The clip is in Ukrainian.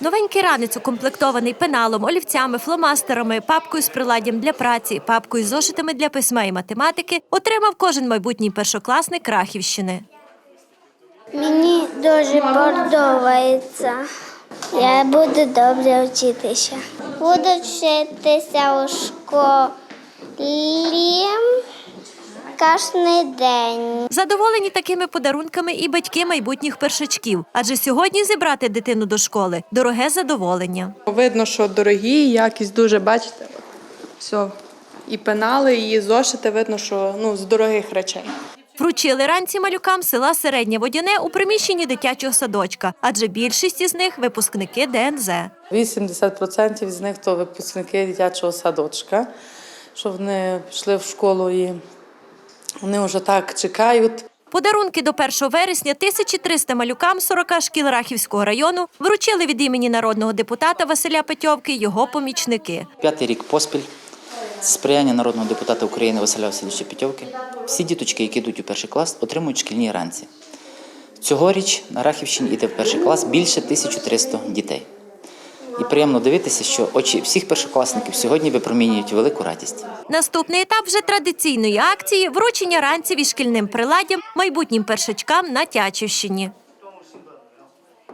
Новенький ранець укомплектований пеналом, олівцями, фломастерами, папкою з приладдям для праці, папкою з зошитами для письма і математики отримав кожен майбутній першокласник Рахівщини. Мені дуже подобається. Я буду добре вчитися. Буду вчитися у школі кожен день. Задоволені такими подарунками і батьки майбутніх першачків, адже сьогодні зібрати дитину до школи дороге задоволення. Видно, що дорогі, якість дуже, бачите, все. І пенали, і зошити, видно, що ну, з дорогих речей. Вручили ранці малюкам села Середнє Водяне у приміщенні дитячого садочка, адже більшість із них випускники ДНЗ. 80% з них то випускники дитячого садочка, що вони пішли в школу і вони вже так чекають. Подарунки до 1 вересня 1300 малюкам 40 шкіл Рахівського району вручили від імені народного депутата Василя Петьовки його помічники. П'ятий рік поспіль з сприяння народного депутата України Василя Васильовича Петьовки всі діточки, які йдуть у перший клас, отримують шкільні ранці. Цьогоріч на Рахівщині йде в перший клас більше 1300 дітей. І приємно дивитися, що очі всіх першокласників сьогодні випромінюють велику радість. Наступний етап вже традиційної акції вручення ранців і шкільним приладдям майбутнім першачкам на Тячівщині.